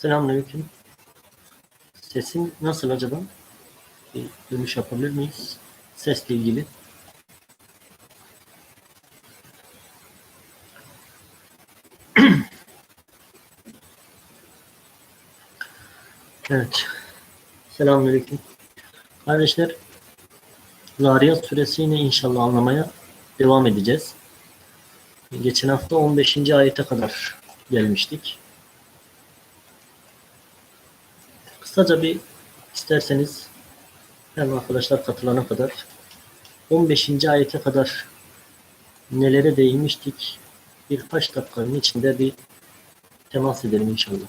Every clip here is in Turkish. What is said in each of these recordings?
Selamünaleyküm. Sesim nasıl acaba? Bir dönüş yapabilir miyiz? Sesle ilgili. Evet. Selamünaleyküm. Kardeşler, Zariyat suresini inşallah anlamaya devam edeceğiz. Geçen hafta 15. ayete kadar gelmiştik. Kısaca bir isterseniz hem arkadaşlar katılana kadar 15. ayete kadar nelere değinmiştik birkaç dakikanın içinde bir temas edelim inşallah.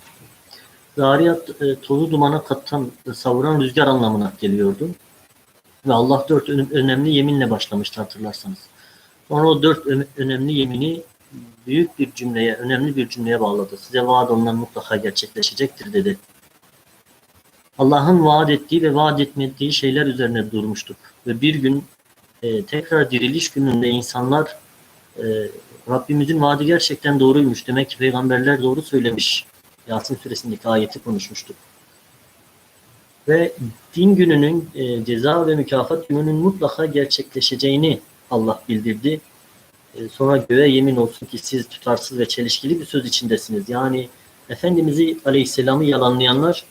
Zariyat e, tozu dumana katan, e, savuran rüzgar anlamına geliyordu. Ve Allah dört önemli yeminle başlamıştı hatırlarsanız. Sonra o dört önemli yemini büyük bir cümleye, önemli bir cümleye bağladı. Size vaat olunan mutlaka gerçekleşecektir dedi. Allah'ın vaat ettiği ve vaat etmediği şeyler üzerine durmuştuk. Ve bir gün e, tekrar diriliş gününde insanlar e, Rabbimizin vaadi gerçekten doğruymuş. Demek ki peygamberler doğru söylemiş. Yasin suresindeki ayeti konuşmuştuk. Ve din gününün e, ceza ve mükafat gününün mutlaka gerçekleşeceğini Allah bildirdi. E, sonra göğe yemin olsun ki siz tutarsız ve çelişkili bir söz içindesiniz. Yani Efendimiz'i Aleyhisselam'ı yalanlayanlar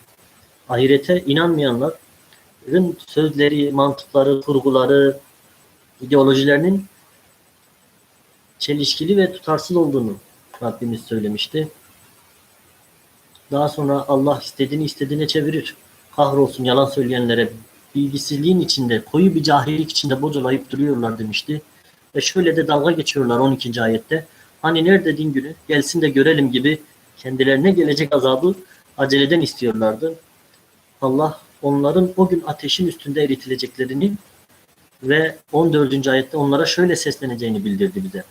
ahirete inanmayanların sözleri, mantıkları, kurguları, ideolojilerinin çelişkili ve tutarsız olduğunu Rabbimiz söylemişti. Daha sonra Allah istediğini istediğine çevirir. Kahrolsun yalan söyleyenlere bilgisizliğin içinde, koyu bir cahillik içinde bocalayıp duruyorlar demişti. Ve şöyle de dalga geçiyorlar 12. ayette. Hani nerede din günü? Gelsin de görelim gibi kendilerine gelecek azabı aceleden istiyorlardı. Allah onların o gün ateşin üstünde eritileceklerini ve 14. ayette onlara şöyle sesleneceğini bildirdi bize.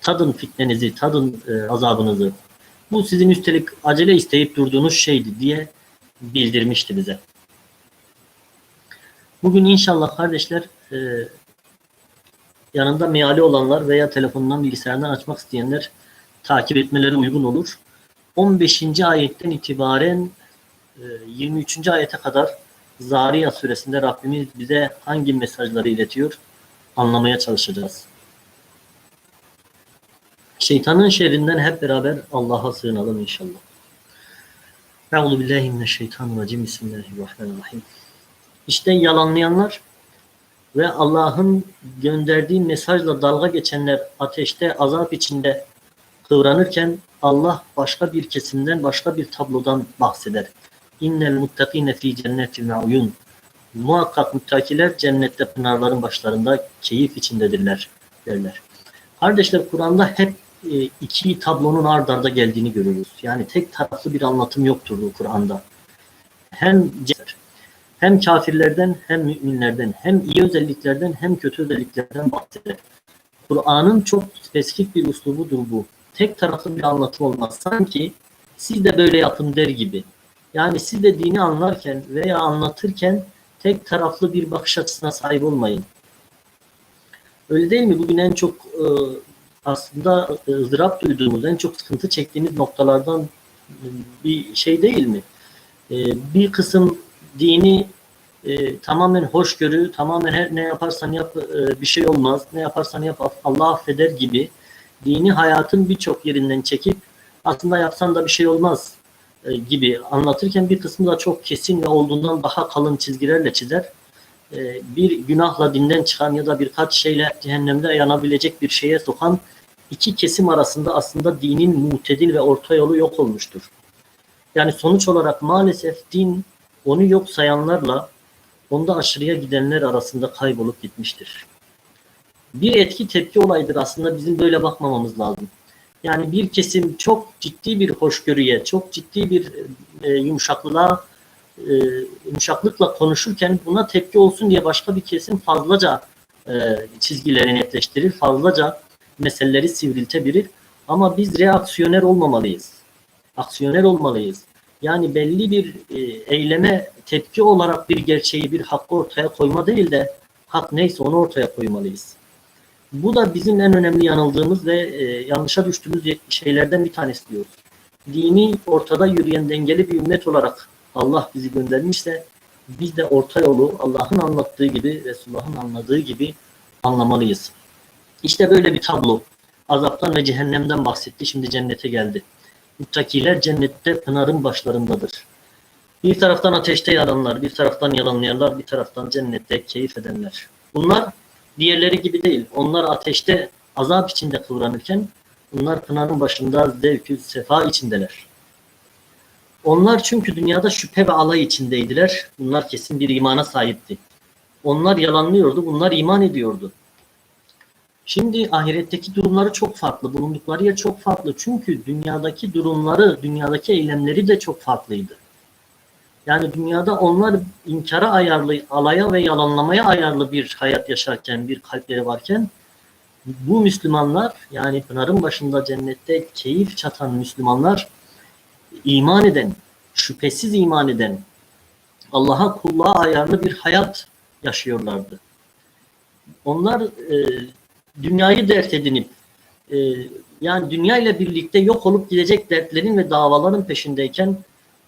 Tadın fitnenizi, tadın e, azabınızı. Bu sizin üstelik acele isteyip durduğunuz şeydi diye bildirmişti bize. Bugün inşallah kardeşler e, yanında meali olanlar veya telefonundan bilgisayardan açmak isteyenler takip etmeleri uygun olur. 15. ayetten itibaren 23. ayete kadar Zariyat suresinde Rabbimiz bize hangi mesajları iletiyor anlamaya çalışacağız. Şeytanın şerrinden hep beraber Allah'a sığınalım inşallah. Euzu billahi mineşşeytanirracim. Bismillahirrahmanirrahim. İşte yalanlayanlar ve Allah'ın gönderdiği mesajla dalga geçenler ateşte azap içinde kıvranırken Allah başka bir kesimden başka bir tablodan bahseder. İnnel muttakine fi cennetin ve uyun. Muhakkak muttakiler cennette pınarların başlarında keyif içindedirler derler. Kardeşler Kur'an'da hep e, iki tablonun ard arda geldiğini görürüz. Yani tek taraflı bir anlatım yoktur bu Kur'an'da. Hem hem kafirlerden hem müminlerden hem iyi özelliklerden hem kötü özelliklerden bahseder. Kur'an'ın çok spesifik bir uslubudur bu. Tek taraflı bir anlatım olmaz. Sanki siz de böyle yapın der gibi. Yani siz de dini anlarken veya anlatırken tek taraflı bir bakış açısına sahip olmayın. Öyle değil mi? Bugün en çok e, aslında e, ızdırap duyduğumuz, en çok sıkıntı çektiğimiz noktalardan bir şey değil mi? E, bir kısım dini e, tamamen hoşgörü, tamamen her ne yaparsan yap e, bir şey olmaz, ne yaparsan yap Allah affeder gibi dini hayatın birçok yerinden çekip aslında yapsan da bir şey olmaz e, gibi anlatırken bir kısmı da çok kesin ve olduğundan daha kalın çizgilerle çizer. E, bir günahla dinden çıkan ya da birkaç şeyle cehennemde yanabilecek bir şeye sokan iki kesim arasında aslında dinin mutedil ve orta yolu yok olmuştur. Yani sonuç olarak maalesef din onu yok sayanlarla onda aşırıya gidenler arasında kaybolup gitmiştir. Bir etki tepki olaydır aslında bizim böyle bakmamamız lazım. Yani bir kesim çok ciddi bir hoşgörüye, çok ciddi bir e, yumuşaklığa, e, yumuşaklıkla konuşurken buna tepki olsun diye başka bir kesim fazlaca e, çizgileri netleştirir, fazlaca meseleleri sivriltebilir. Ama biz reaksiyoner olmamalıyız. Aksiyoner olmalıyız. Yani belli bir e, eyleme tepki olarak bir gerçeği, bir hakkı ortaya koyma değil de hak neyse onu ortaya koymalıyız. Bu da bizim en önemli yanıldığımız ve e, yanlışa düştüğümüz şeylerden bir tanesi diyoruz. dini ortada yürüyen dengeli bir ümmet olarak Allah bizi göndermişse biz de orta yolu Allah'ın anlattığı gibi, Resulullah'ın anladığı gibi anlamalıyız. İşte böyle bir tablo. Azaptan ve cehennemden bahsetti. Şimdi cennete geldi. Muttakiler cennette pınarın başlarındadır. Bir taraftan ateşte yananlar, bir taraftan yalanlayanlar, bir taraftan cennette keyif edenler. Bunlar diğerleri gibi değil. Onlar ateşte azap içinde kıvranırken bunlar pınarın başında zevkü sefa içindeler. Onlar çünkü dünyada şüphe ve alay içindeydiler. Bunlar kesin bir imana sahipti. Onlar yalanlıyordu, bunlar iman ediyordu. Şimdi ahiretteki durumları çok farklı. Bulundukları yer çok farklı. Çünkü dünyadaki durumları, dünyadaki eylemleri de çok farklıydı. Yani dünyada onlar inkara ayarlı, alaya ve yalanlamaya ayarlı bir hayat yaşarken, bir kalpleri varken bu Müslümanlar yani Pınar'ın başında cennette keyif çatan Müslümanlar iman eden, şüphesiz iman eden, Allah'a kulluğa ayarlı bir hayat yaşıyorlardı. Onlar e, dünyayı dert edinip e, yani dünya ile birlikte yok olup gidecek dertlerin ve davaların peşindeyken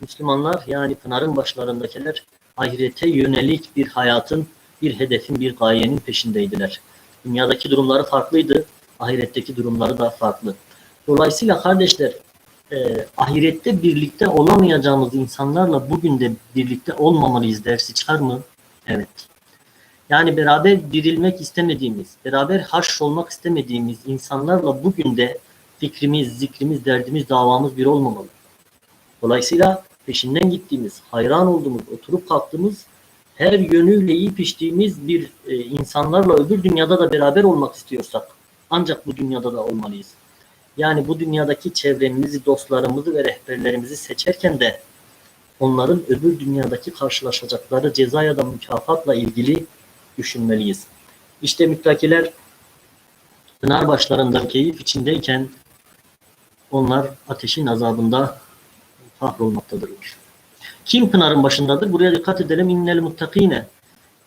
Müslümanlar yani Pınar'ın başlarındakiler ahirete yönelik bir hayatın, bir hedefin, bir gayenin peşindeydiler. Dünyadaki durumları farklıydı, ahiretteki durumları da farklı. Dolayısıyla kardeşler e, ahirette birlikte olamayacağımız insanlarla bugün de birlikte olmamalıyız dersi çıkar mı? Evet. Yani beraber dirilmek istemediğimiz, beraber haş olmak istemediğimiz insanlarla bugün de fikrimiz, zikrimiz, derdimiz, davamız bir olmamalı. Dolayısıyla peşinden gittiğimiz, hayran olduğumuz, oturup kalktığımız, her yönüyle iyi piştiğimiz bir e, insanlarla öbür dünyada da beraber olmak istiyorsak ancak bu dünyada da olmalıyız. Yani bu dünyadaki çevremizi, dostlarımızı ve rehberlerimizi seçerken de onların öbür dünyadaki karşılaşacakları ceza ya da mükafatla ilgili düşünmeliyiz. İşte müttakiler pınar başlarında keyif içindeyken onlar ateşin azabında kahrolmaktadırlar. Kim pınarın başındadır? Buraya dikkat edelim. İnnel muttakine.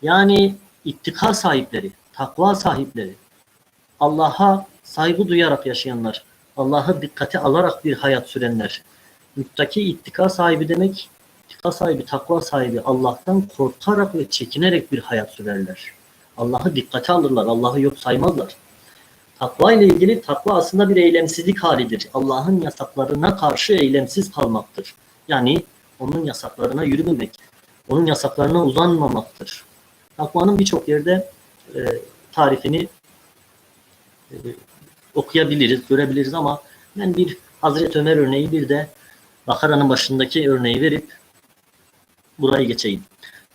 Yani ittika sahipleri, takva sahipleri, Allah'a saygı duyarak yaşayanlar, Allah'ı dikkate alarak bir hayat sürenler. Muttaki ittika sahibi demek, ittika sahibi, takva sahibi Allah'tan korkarak ve çekinerek bir hayat sürerler. Allah'ı dikkate alırlar, Allah'ı yok saymazlar. Takva ile ilgili takva aslında bir eylemsizlik halidir. Allah'ın yasaklarına karşı eylemsiz kalmaktır. Yani onun yasaklarına yürümemek, onun yasaklarına uzanmamaktır. Takvanın birçok yerde e, tarifini e, okuyabiliriz, görebiliriz ama ben bir Hazreti Ömer örneği bir de Bakara'nın başındaki örneği verip burayı geçeyim.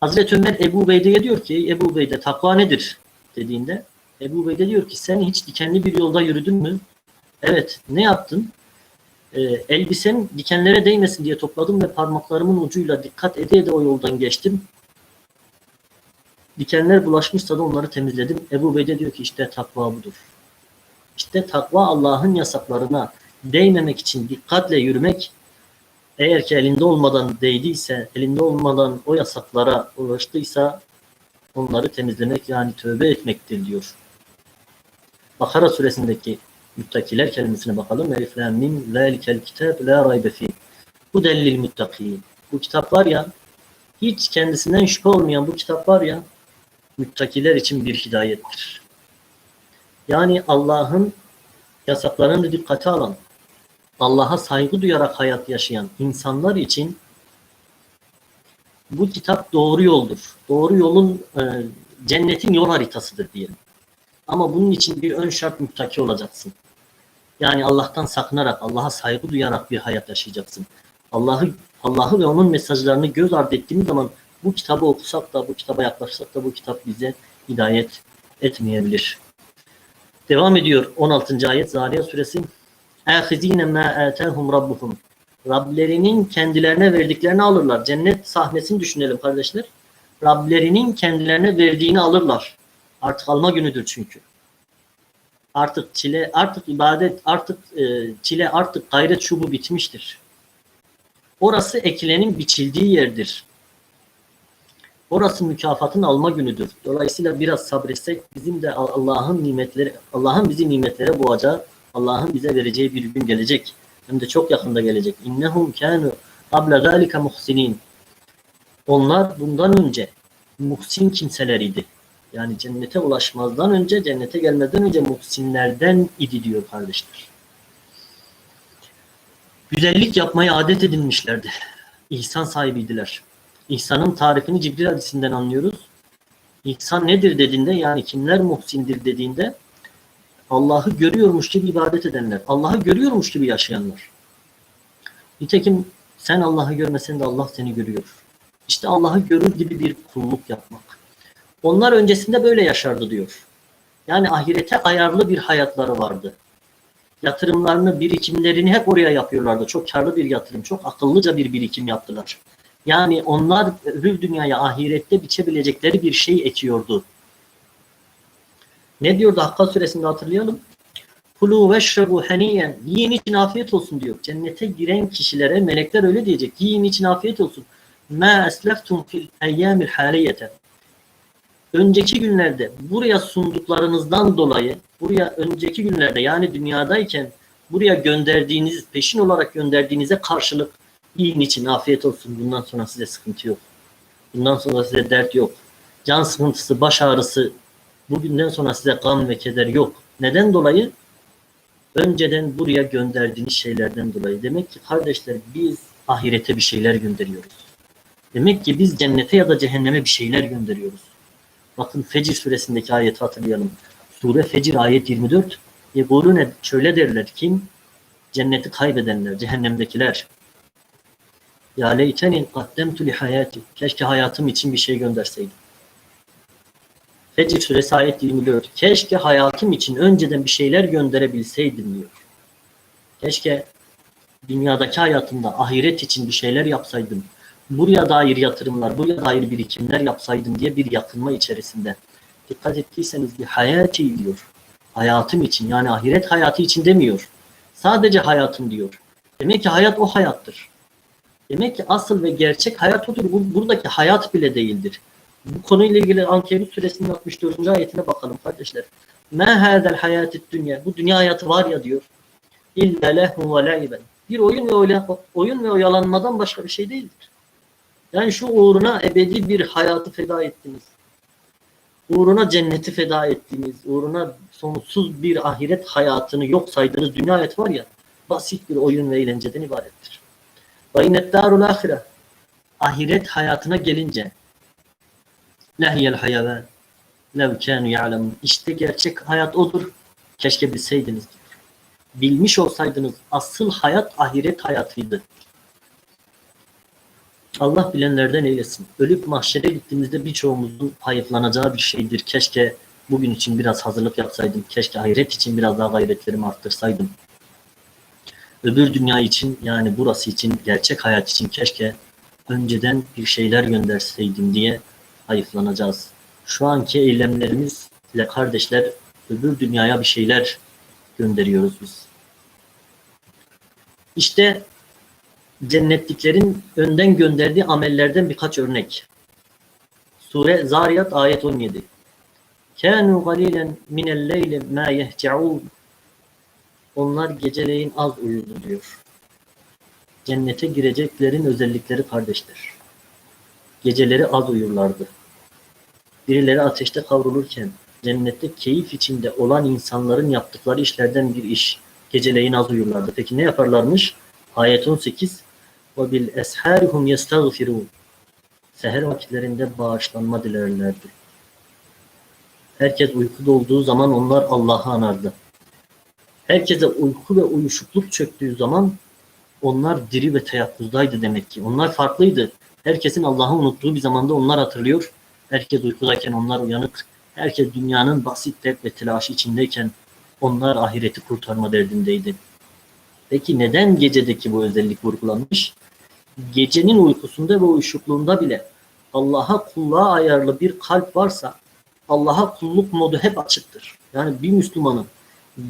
Hazreti Ömer Ebu Beyde'ye diyor ki Ebu Beyde takva nedir dediğinde Ebu Beyde diyor ki sen hiç dikenli bir yolda yürüdün mü? Evet. Ne yaptın? Ee, elbisen dikenlere değmesin diye topladım ve parmaklarımın ucuyla dikkat ede ede o yoldan geçtim. Dikenler bulaşmışsa da onları temizledim. Ebu Beyde diyor ki işte takva budur. İşte takva Allah'ın yasaklarına değmemek için dikkatle yürümek eğer ki elinde olmadan değdiyse, elinde olmadan o yasaklara ulaştıysa onları temizlemek yani tövbe etmektir diyor. Bakara suresindeki müttakiler kelimesine bakalım. Elif lam mim zalikel kitab la raybe fi. Bu delil muttakin. Bu kitap var ya hiç kendisinden şüphe olmayan bu kitap var ya müttakiler için bir hidayettir. Yani Allah'ın yasaklarını dikkate alan, Allah'a saygı duyarak hayat yaşayan insanlar için bu kitap doğru yoldur. Doğru yolun e, cennetin yol haritasıdır diyelim. Ama bunun için bir ön şart müttaki olacaksın. Yani Allah'tan sakınarak, Allah'a saygı duyarak bir hayat yaşayacaksın. Allah'ı Allah'ı ve onun mesajlarını göz ardı ettiğimiz zaman bu kitabı okusak da, bu kitaba yaklaşsak da bu kitap bize hidayet etmeyebilir. Devam ediyor 16. ayet Zariyat suresi. اَخِذ۪ينَ مَا آتَاهُمْ رَبُّهُمْ Rablerinin kendilerine verdiklerini alırlar. Cennet sahnesini düşünelim kardeşler. Rablerinin kendilerine verdiğini alırlar. Artık alma günüdür çünkü. Artık çile, artık ibadet, artık e, çile, artık gayret şubu bitmiştir. Orası ekilenin biçildiği yerdir. Orası mükafatın alma günüdür. Dolayısıyla biraz sabretsek bizim de Allah'ın nimetleri, Allah'ın bizi nimetlere boğacağı, Allah'ın bize vereceği bir gün gelecek. Hem de çok yakında gelecek. İnnehum kânû qabla zâlike muhsinin. Onlar bundan önce muhsin kimseler idi. Yani cennete ulaşmazdan önce, cennete gelmeden önce muhsinlerden idi diyor kardeşler. Güzellik yapmayı adet edinmişlerdi. İhsan sahibiydiler. İhsanın tarifini Cibril hadisinden anlıyoruz. İhsan nedir dediğinde yani kimler muhsindir dediğinde Allah'ı görüyormuş gibi ibadet edenler, Allah'ı görüyormuş gibi yaşayanlar. Nitekim sen Allah'ı görmesen de Allah seni görüyor. İşte Allah'ı görür gibi bir kulluk yapmak. Onlar öncesinde böyle yaşardı diyor. Yani ahirete ayarlı bir hayatları vardı. Yatırımlarını, birikimlerini hep oraya yapıyorlardı. Çok karlı bir yatırım, çok akıllıca bir birikim yaptılar. Yani onlar öbür dünyaya ahirette biçebilecekleri bir şey ekiyordu. Ne diyordu Hakka suresinde hatırlayalım. Kulu veşrebu heniyen. Yiyin için afiyet olsun diyor. Cennete giren kişilere melekler öyle diyecek. Yiyin için afiyet olsun. Ma esleftum fil eyyamil haliyete. Önceki günlerde buraya sunduklarınızdan dolayı buraya önceki günlerde yani dünyadayken buraya gönderdiğiniz peşin olarak gönderdiğinize karşılık yiyin için afiyet olsun. Bundan sonra size sıkıntı yok. Bundan sonra size dert yok. Can sıkıntısı, baş ağrısı bugünden sonra size gam ve keder yok. Neden dolayı? Önceden buraya gönderdiğiniz şeylerden dolayı. Demek ki kardeşler biz ahirete bir şeyler gönderiyoruz. Demek ki biz cennete ya da cehenneme bir şeyler gönderiyoruz. Bakın Fecir suresindeki ayeti hatırlayalım. Sure Fecir ayet 24. Yekulune şöyle derler kim? Cenneti kaybedenler, cehennemdekiler. Ya leyteni kaddemtu li hayati. Keşke hayatım için bir şey gönderseydim. Fecr suresi ayet 24. Keşke hayatım için önceden bir şeyler gönderebilseydim diyor. Keşke dünyadaki hayatımda ahiret için bir şeyler yapsaydım. Buraya dair yatırımlar, buraya dair birikimler yapsaydım diye bir yakınma içerisinde. Dikkat ettiyseniz bir hayati diyor. Hayatım için yani ahiret hayatı için demiyor. Sadece hayatım diyor. Demek ki hayat o hayattır. Demek ki asıl ve gerçek hayat odur. Bu, buradaki hayat bile değildir. Bu konuyla ilgili Ankebut suresinin 64. ayetine bakalım kardeşler. Ma hadel hayatit dünya. Bu dünya hayatı var ya diyor. İlla lehu ve. Bir oyun ve oyun ve oyalanmadan başka bir şey değildir. Yani şu uğruna ebedi bir hayatı feda ettiniz. Uğruna cenneti feda ettiniz. Uğruna sonsuz bir ahiret hayatını yok saydığınız dünya hayatı var ya basit bir oyun ve eğlenceden ibarettir. Ve innet darul ahire. Ahiret hayatına gelince lehiyel hayavan lev kânu ya'lemun. İşte gerçek hayat odur. Keşke bilseydiniz. Bilmiş olsaydınız asıl hayat ahiret hayatıydı. Allah bilenlerden eylesin. Ölüp mahşere gittiğimizde birçoğumuzun hayıflanacağı bir şeydir. Keşke bugün için biraz hazırlık yapsaydım. Keşke ahiret için biraz daha gayretlerimi arttırsaydım. Öbür dünya için yani burası için, gerçek hayat için keşke önceden bir şeyler gönderseydim diye hayıflanacağız. Şu anki eylemlerimizle kardeşler öbür dünyaya bir şeyler gönderiyoruz biz. İşte cennetliklerin önden gönderdiği amellerden birkaç örnek. Sure Zariyat ayet 17. Kânu galilen minel leyli mâ yehce'ûn. Onlar geceleyin az uyudu diyor. Cennete gireceklerin özellikleri kardeşler. Geceleri az uyurlardı. Birileri ateşte kavrulurken cennette keyif içinde olan insanların yaptıkları işlerden bir iş. Geceleyin az uyurlardı. Peki ne yaparlarmış? Ayet 18 ve bil esharihum yestagfirun. Seher vakitlerinde bağışlanma dilerlerdi. Herkes uykuda olduğu zaman onlar Allah'ı anardı. Herkese uyku ve uyuşukluk çöktüğü zaman onlar diri ve teyakkuzdaydı demek ki. Onlar farklıydı. Herkesin Allah'ı unuttuğu bir zamanda onlar hatırlıyor. Herkes uykudayken onlar uyanık. Herkes dünyanın basit dert ve telaşı içindeyken onlar ahireti kurtarma derdindeydi. Peki neden gecedeki bu özellik vurgulanmış? Gecenin uykusunda ve uyuşukluğunda bile Allah'a kulluğa ayarlı bir kalp varsa Allah'a kulluk modu hep açıktır. Yani bir Müslümanın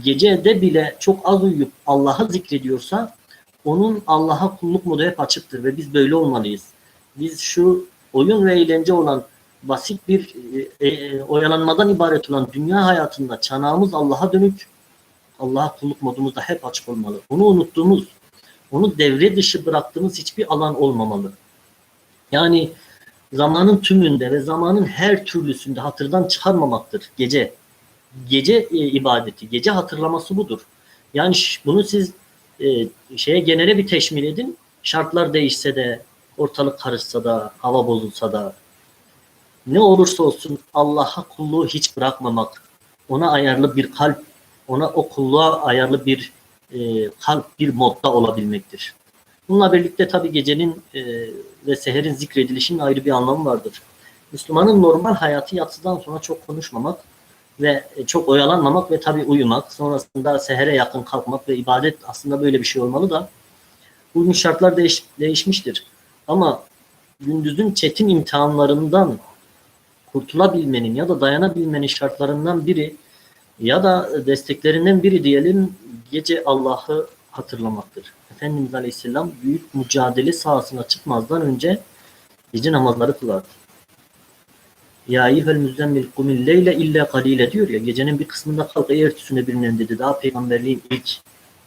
gecede bile çok az uyuyup Allah'ı zikrediyorsa onun Allah'a kulluk modu hep açıktır ve biz böyle olmalıyız. Biz şu oyun ve eğlence olan basit bir e, e, oyalanmadan ibaret olan dünya hayatında çanağımız Allah'a dönük Allah'a kulluk modumuz da hep açık olmalı. Onu unuttuğumuz, Onu devre dışı bıraktığımız hiçbir alan olmamalı. Yani zamanın tümünde ve zamanın her türlüsünde hatırdan çıkarmamaktır gece. Gece e, ibadeti, gece hatırlaması budur. Yani bunu siz e, şeye genele bir teşmil edin. Şartlar değişse de, ortalık karışsa da, hava bozulsa da, ne olursa olsun Allah'a kulluğu hiç bırakmamak, ona ayarlı bir kalp, ona o kulluğa ayarlı bir e, kalp, bir modda olabilmektir. Bununla birlikte tabi gecenin e, ve seherin zikredilişinin ayrı bir anlamı vardır. Müslümanın normal hayatı yatsıdan sonra çok konuşmamak ve e, çok oyalanmamak ve tabi uyumak, sonrasında sehere yakın kalkmak ve ibadet aslında böyle bir şey olmalı da bugün şartlar değiş, değişmiştir. Ama gündüzün çetin imtihanlarından kurtulabilmenin ya da dayanabilmenin şartlarından biri ya da desteklerinden biri diyelim gece Allah'ı hatırlamaktır. Efendimiz Aleyhisselam büyük mücadele sahasına çıkmazdan önce gece namazları kılardı. Ya eyyuhel müzzemmil kumil leyle illa kalile diyor ya gecenin bir kısmında kalk ey ertesine bilinen dedi. Daha peygamberliğin ilk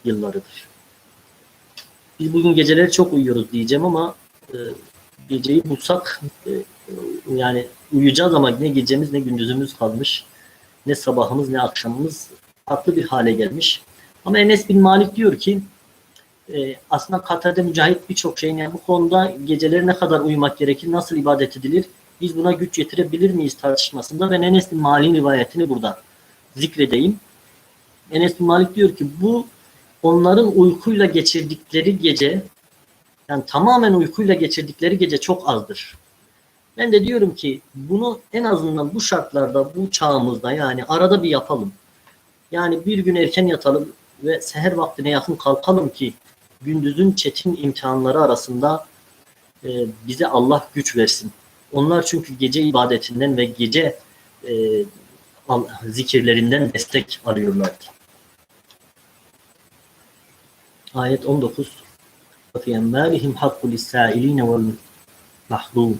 yıllarıdır. Biz bugün geceleri çok uyuyoruz diyeceğim ama e, geceyi bulsak e, yani uyuyacağız ama ne gecemiz ne gündüzümüz kalmış. Ne sabahımız ne akşamımız farklı bir hale gelmiş. Ama Enes bin Malik diyor ki e, aslında Katade Mücahit birçok şeyin yani bu konuda geceleri ne kadar uyumak gerekir, nasıl ibadet edilir, biz buna güç yetirebilir miyiz tartışmasında ben Enes bin Malik'in rivayetini burada zikredeyim. Enes bin Malik diyor ki bu onların uykuyla geçirdikleri gece yani tamamen uykuyla geçirdikleri gece çok azdır. Ben de diyorum ki bunu en azından bu şartlarda, bu çağımızda yani arada bir yapalım. Yani bir gün erken yatalım ve seher vaktine yakın kalkalım ki gündüzün çetin imtihanları arasında e, bize Allah güç versin. Onlar çünkü gece ibadetinden ve gece e, al- zikirlerinden destek arıyorlardı. Ayet 19 وَفِي اَنْبَالِهِمْ حَقُّ لِلسَّائِلِينَ وَالْمَحْرُومِ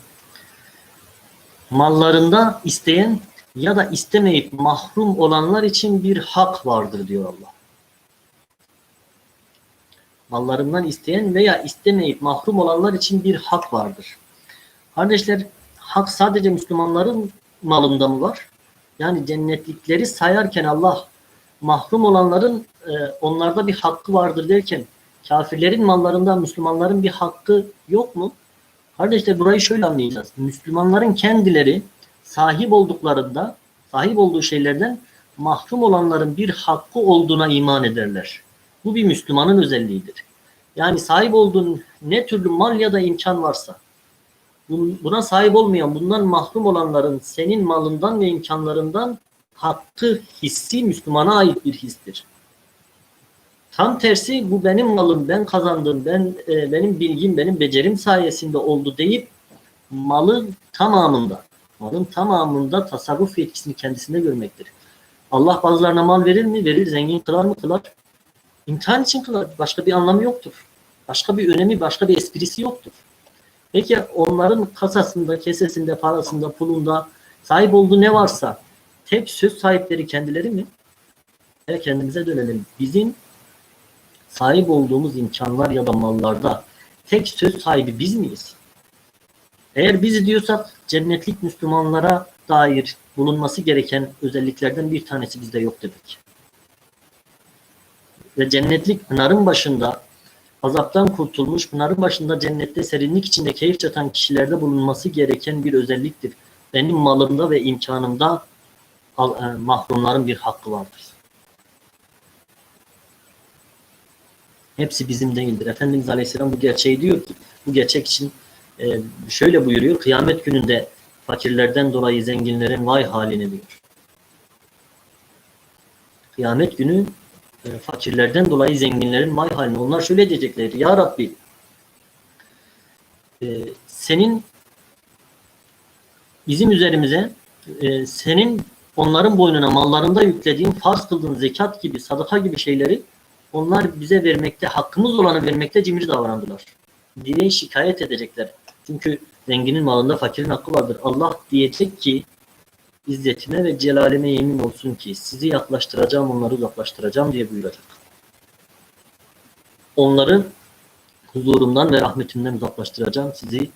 Mallarında isteyen ya da istemeyip mahrum olanlar için bir hak vardır diyor Allah. Mallarından isteyen veya istemeyip mahrum olanlar için bir hak vardır. Kardeşler hak sadece Müslümanların malında mı var? Yani cennetlikleri sayarken Allah mahrum olanların e, onlarda bir hakkı vardır derken kafirlerin mallarında Müslümanların bir hakkı yok mu? Kardeşler burayı şöyle anlayacağız. Müslümanların kendileri sahip olduklarında sahip olduğu şeylerden mahrum olanların bir hakkı olduğuna iman ederler. Bu bir Müslümanın özelliğidir. Yani sahip olduğun ne türlü mal ya da imkan varsa bun- buna sahip olmayan, bundan mahrum olanların senin malından ve imkanlarından hakkı hissi Müslümana ait bir histir. Tam tersi bu benim malım, ben kazandım, ben e, benim bilgim, benim becerim sayesinde oldu deyip malın tamamında, malın tamamında tasarruf yetkisini kendisinde görmektir. Allah bazılarına mal verir mi? Verir. Zengin kılar mı? Kılar. İmtihan için kılar. Başka bir anlamı yoktur. Başka bir önemi, başka bir esprisi yoktur. Peki onların kasasında, kesesinde, parasında, pulunda sahip olduğu ne varsa tek söz sahipleri kendileri mi? E kendimize dönelim. Bizim sahip olduğumuz imkanlar ya da mallarda tek söz sahibi biz miyiz? Eğer biz diyorsak cennetlik Müslümanlara dair bulunması gereken özelliklerden bir tanesi bizde yok demek. Ve cennetlik pınarın başında azaptan kurtulmuş, pınarın başında cennette serinlik içinde keyif çatan kişilerde bulunması gereken bir özelliktir. Benim malımda ve imkanımda e, mahrumların bir hakkı vardır. Hepsi bizim değildir. Efendimiz Aleyhisselam bu gerçeği diyor ki, bu gerçek için e, şöyle buyuruyor, kıyamet gününde fakirlerden dolayı zenginlerin vay haline diyor. Kıyamet günü e, fakirlerden dolayı zenginlerin vay haline. Onlar şöyle diyecekler, Ya Rabbi e, senin bizim üzerimize e, senin onların boynuna mallarında yüklediğin farz kıldığın zekat gibi, sadaka gibi şeyleri onlar bize vermekte, hakkımız olanı vermekte cimri davrandılar. Diye şikayet edecekler. Çünkü zenginin malında fakirin hakkı vardır. Allah diyecek ki izzetime ve celalime yemin olsun ki sizi yaklaştıracağım, onları uzaklaştıracağım diye buyuracak. Onların huzurumdan ve rahmetimden uzaklaştıracağım. Sizi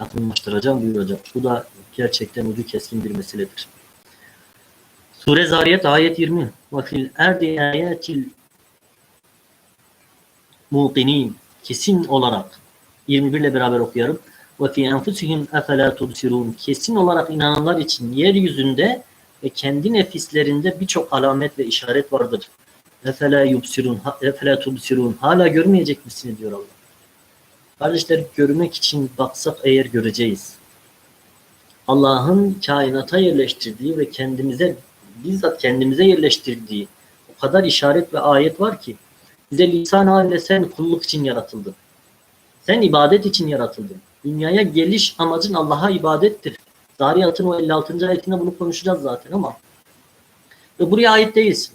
yakınlaştıracağım buyuracak. Bu da gerçekten ucu keskin bir meseledir. Sure Zariyat ayet 20. Ve fil erdi ayatil muqinin kesin olarak 21 ile beraber okuyalım. Ve fi enfusihim efela tubsirun kesin olarak inananlar için yeryüzünde ve kendi nefislerinde birçok alamet ve işaret vardır. Efela yubsirun, efela tubsirun. Hala görmeyecek misiniz diyor Allah. Kardeşler görmek için baksak eğer göreceğiz. Allah'ın kainata yerleştirdiği ve kendimize bizzat kendimize yerleştirdiği o kadar işaret ve ayet var ki bize lisan haline sen kulluk için yaratıldın. Sen ibadet için yaratıldın. Dünyaya geliş amacın Allah'a ibadettir. Zariyat'ın o 56. ayetinde bunu konuşacağız zaten ama ve buraya ait değilsin.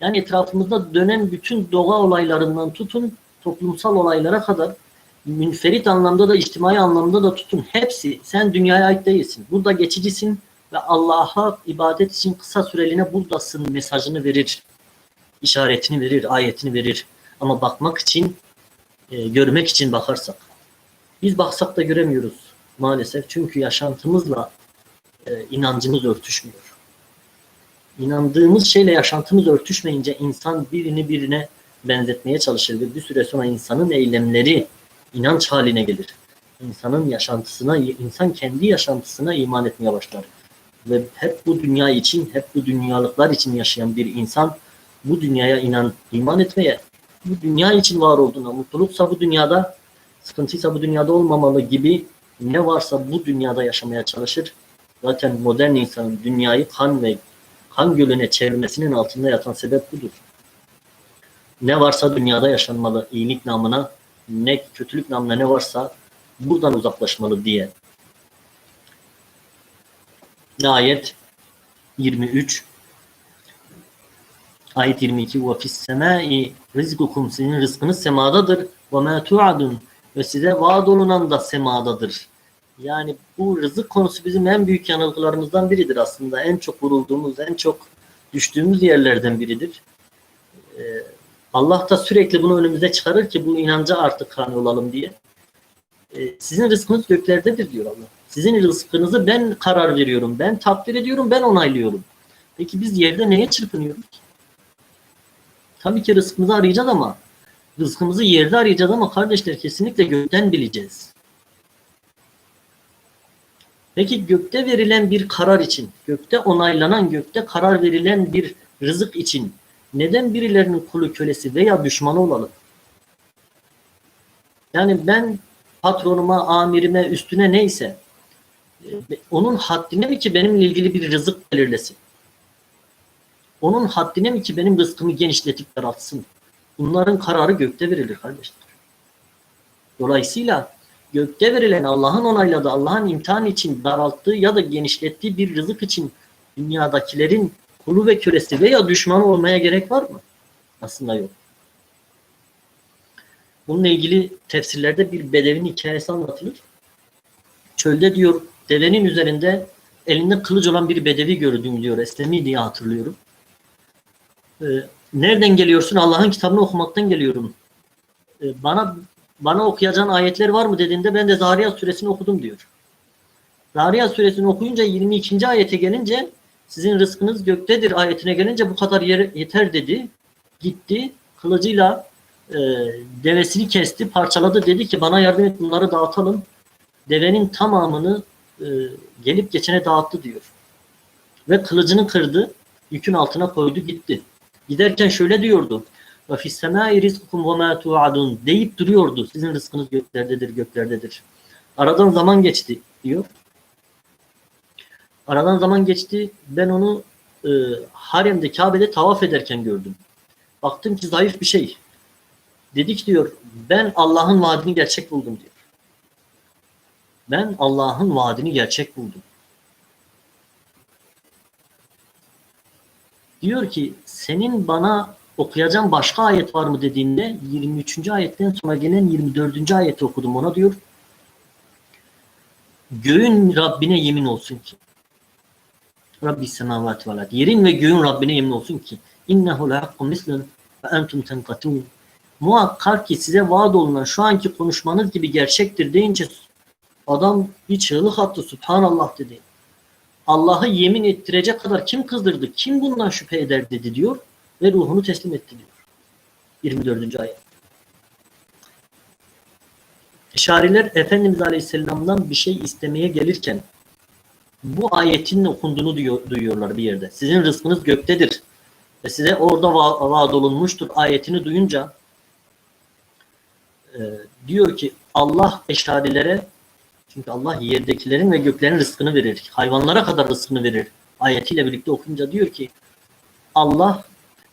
Yani etrafımızda dönen bütün doğa olaylarından tutun toplumsal olaylara kadar münferit anlamda da içtimai anlamda da tutun hepsi sen dünyaya ait değilsin. Burada geçicisin ve Allah'a ibadet için kısa süreliğine buradasın mesajını verir. İşaretini verir, ayetini verir. Ama bakmak için, e, görmek için bakarsak. Biz baksak da göremiyoruz maalesef. Çünkü yaşantımızla e, inancımız örtüşmüyor. İnandığımız şeyle yaşantımız örtüşmeyince insan birini birine benzetmeye çalışır ve bir süre sonra insanın eylemleri inanç haline gelir. İnsanın yaşantısına, insan kendi yaşantısına iman etmeye başlar. Ve hep bu dünya için, hep bu dünyalıklar için yaşayan bir insan bu dünyaya inan, iman etmeye, bu dünya için var olduğuna, mutluluksa bu dünyada, sıkıntıysa bu dünyada olmamalı gibi ne varsa bu dünyada yaşamaya çalışır. Zaten modern insanın dünyayı kan ve kan gölüne çevirmesinin altında yatan sebep budur. Ne varsa dünyada yaşanmalı, iyilik namına, ne kötülük namına ne varsa buradan uzaklaşmalı diye. Ayet 23 Ayet 22 ve fis semai rizkukum sizin rızkınız semadadır ve ma tuadun ve size vaad olunan da semadadır. Yani bu rızık konusu bizim en büyük yanılgılarımızdan biridir aslında. En çok vurulduğumuz, en çok düştüğümüz yerlerden biridir. Ee, Allah da sürekli bunu önümüze çıkarır ki bu inanca artık kani olalım diye. Ee, sizin rızkınız göklerdedir diyor Allah. Sizin rızkınızı ben karar veriyorum, ben takdir ediyorum, ben onaylıyorum. Peki biz yerde neye çırpınıyoruz? Tabii ki rızkımızı arayacağız ama rızkımızı yerde arayacağız ama kardeşler kesinlikle gökten bileceğiz. Peki gökte verilen bir karar için, gökte onaylanan, gökte karar verilen bir rızık için neden birilerinin kulu kölesi veya düşmanı olalım? Yani ben patronuma, amirime, üstüne neyse onun haddine mi ki benimle ilgili bir rızık belirlesin? Onun haddine mi ki benim rızkımı genişletip daraltsın? Bunların kararı gökte verilir kardeşler. Dolayısıyla gökte verilen Allah'ın onayladığı, Allah'ın imtihan için daralttığı ya da genişlettiği bir rızık için dünyadakilerin kulu ve kölesi veya düşmanı olmaya gerek var mı? Aslında yok. Bununla ilgili tefsirlerde bir bedevin hikayesi anlatılır. Çölde diyor devenin üzerinde elinde kılıç olan bir bedevi gördüm diyor. Eslemi diye hatırlıyorum. Ee, nereden geliyorsun? Allah'ın kitabını okumaktan geliyorum. Ee, bana bana okuyacağın ayetler var mı dediğinde ben de Zariyat suresini okudum diyor. Zariyat suresini okuyunca 22. ayete gelince sizin rızkınız göktedir ayetine gelince bu kadar yer, yeter dedi. Gitti kılıcıyla e, devesini kesti, parçaladı. Dedi ki bana yardım et bunları dağıtalım. Devenin tamamını e, gelip geçene dağıttı diyor. Ve kılıcını kırdı, yükün altına koydu gitti. Giderken şöyle diyordu. Ve fis semai rizkukum ve ma tuadun deyip duruyordu. Sizin rızkınız göklerdedir, göklerdedir. Aradan zaman geçti diyor. Aradan zaman geçti. Ben onu e, haremde Kabe'de tavaf ederken gördüm. Baktım ki zayıf bir şey. Dedik diyor ben Allah'ın vaadini gerçek buldum diyor. Ben Allah'ın vaadini gerçek buldum. Diyor ki senin bana okuyacağın başka ayet var mı dediğinde 23. ayetten sonra gelen 24. ayeti okudum ona diyor. Göğün Rabbine yemin olsun ki Rabbi semavat vel Yerin ve göğün Rabbine yemin olsun ki innehu la hakku mislun ve entum tenkatun. muhakkak ki size vaat olunan şu anki konuşmanız gibi gerçektir deyince adam bir çığlık attı. Subhanallah dedi. Allah'ı yemin ettirecek kadar kim kızdırdı? Kim bundan şüphe eder dedi diyor. Ve ruhunu teslim etti diyor. 24. ayet. Eşariler Efendimiz Aleyhisselam'dan bir şey istemeye gelirken bu ayetin okunduğunu duyuyor, duyuyorlar bir yerde. Sizin rızkınız göktedir. Ve size orada va- vaat olunmuştur ayetini duyunca e, diyor ki Allah eşarilere çünkü Allah yerdekilerin ve göklerin rızkını verir. Hayvanlara kadar rızkını verir. Ayetiyle birlikte okunca diyor ki Allah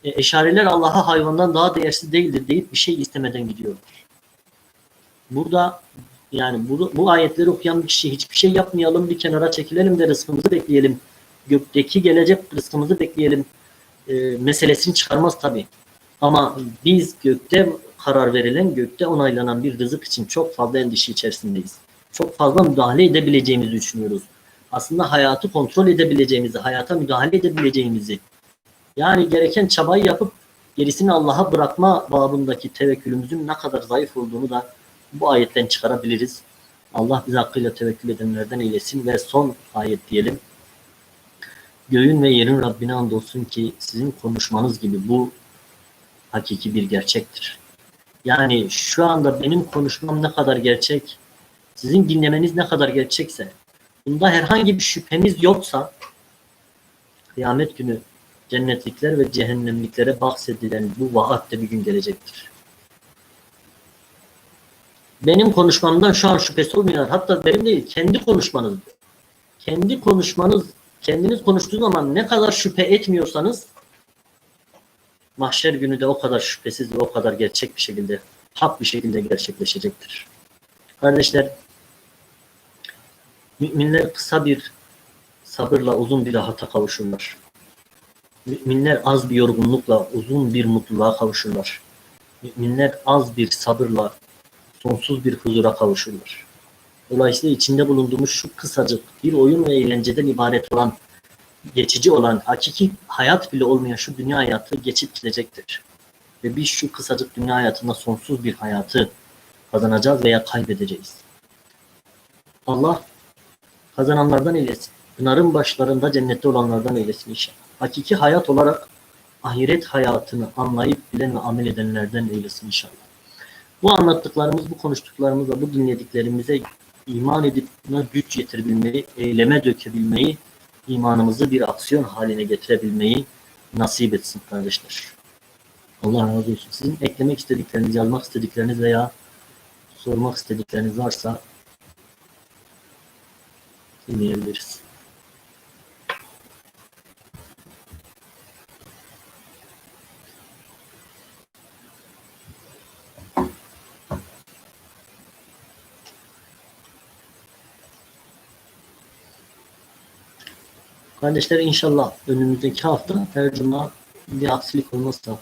e, eşariler Allah'a hayvandan daha değersiz değildir deyip bir şey istemeden gidiyorlar. Burada yani bu, bu ayetleri okuyan bir kişi hiçbir şey yapmayalım bir kenara çekilelim de rızkımızı bekleyelim. Gökteki gelecek rızkımızı bekleyelim e, meselesini çıkarmaz tabi. Ama biz gökte karar verilen, gökte onaylanan bir rızık için çok fazla endişe içerisindeyiz. Çok fazla müdahale edebileceğimizi düşünüyoruz. Aslında hayatı kontrol edebileceğimizi, hayata müdahale edebileceğimizi, yani gereken çabayı yapıp gerisini Allah'a bırakma babındaki tevekkülümüzün ne kadar zayıf olduğunu da bu ayetten çıkarabiliriz. Allah bizi hakkıyla tevekkül edenlerden eylesin ve son ayet diyelim. Göğün ve yerin Rabbine andolsun ki sizin konuşmanız gibi bu hakiki bir gerçektir. Yani şu anda benim konuşmam ne kadar gerçek, sizin dinlemeniz ne kadar gerçekse, bunda herhangi bir şüpheniz yoksa, kıyamet günü cennetlikler ve cehennemliklere bahsedilen bu vaat de bir gün gelecektir. Benim konuşmamdan şu an şüphesi olmayan, hatta benim değil, kendi konuşmanız. Kendi konuşmanız, kendiniz konuştuğunuz zaman ne kadar şüphe etmiyorsanız, mahşer günü de o kadar şüphesiz ve o kadar gerçek bir şekilde, hak bir şekilde gerçekleşecektir. Kardeşler, müminler kısa bir sabırla uzun bir rahata kavuşurlar. Müminler az bir yorgunlukla uzun bir mutluluğa kavuşurlar. Müminler az bir sabırla sonsuz bir huzura kavuşurlar. Dolayısıyla içinde bulunduğumuz şu kısacık bir oyun ve eğlenceden ibaret olan, geçici olan, hakiki hayat bile olmayan şu dünya hayatı geçip gidecektir. Ve biz şu kısacık dünya hayatında sonsuz bir hayatı kazanacağız veya kaybedeceğiz. Allah kazananlardan eylesin. Pınarın başlarında cennette olanlardan eylesin inşallah. Hakiki hayat olarak ahiret hayatını anlayıp bilen ve amel edenlerden eylesin inşallah. Bu anlattıklarımız, bu konuştuklarımızla, bu dinlediklerimize iman edip buna güç getirebilmeyi, eyleme dökebilmeyi, imanımızı bir aksiyon haline getirebilmeyi nasip etsin kardeşler. Allah razı olsun. Sizin eklemek istedikleriniz, yazmak istedikleriniz veya sormak istedikleriniz varsa dinleyebiliriz. Kardeşler inşallah önümüzdeki hafta her cuma bir aksilik olmazsa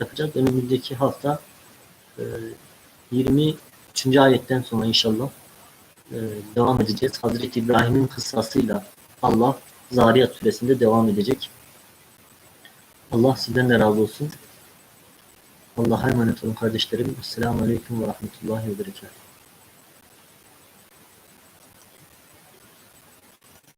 yapacağız. Önümüzdeki hafta e, 23. ayetten sonra inşallah e, devam edeceğiz. Hazreti İbrahim'in kıssasıyla Allah Zariyat suresinde devam edecek. Allah sizden de razı olsun. Allah'a emanet olun kardeşlerim. Esselamu Aleyküm ve Rahmetullahi ve Berekatuhu.